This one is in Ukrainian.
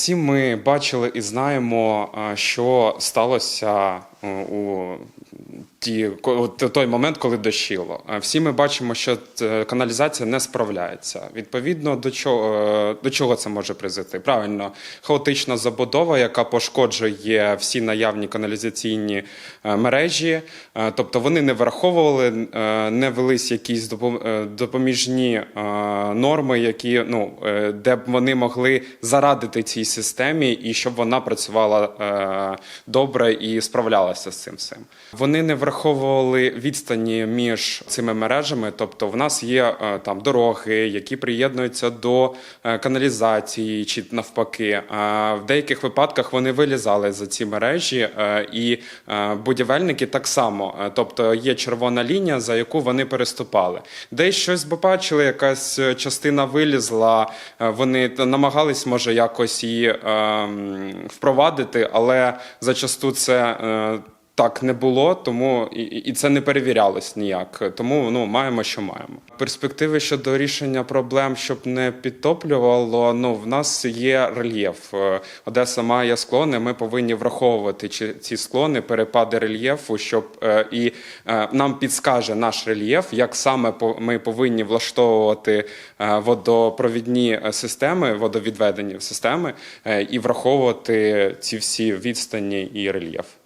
Всі ми бачили і знаємо, е, що сталося е, у ті, той момент, коли дощило. Е, Всі ми бачимо, що е, каналізація не справляється. Відповідно, до чого, е, до чого це може призвести? Правильно, хаотична забудова, яка пошкоджує всі наявні каналізаційні мережі, тобто вони не враховували, не велись якісь допом- допоміжні норми, які ну де б вони могли зарадити цій системі і щоб вона працювала добре і справлялася з цим всім. Вони не враховували відстані між цими мережами, тобто в нас є е, там дороги, які приєднуються до е, каналізації чи навпаки. А в деяких випадках вони вилізали за ці мережі, е, і е, будівельники так само. Е, Тобто є червона лінія, за яку вони переступали. Десь щось побачили, якась е, частина вилізла. е, Вони намагались, може, якось її е, впровадити, але зачасту це. Так не було, тому і, це не перевірялось ніяк. Тому ну маємо, що маємо. Перспективи щодо рішення проблем, щоб не підтоплювало. Ну в нас є рельєф. Е, Одеса має склони. Ми повинні враховувати чи- ці склони, перепади рельєфу, щоб е, і е, нам підскаже наш рельєф, як саме ми повинні влаштовувати водопровідні системи, водовідведені системи, і враховувати ці всі відстані і рельєф.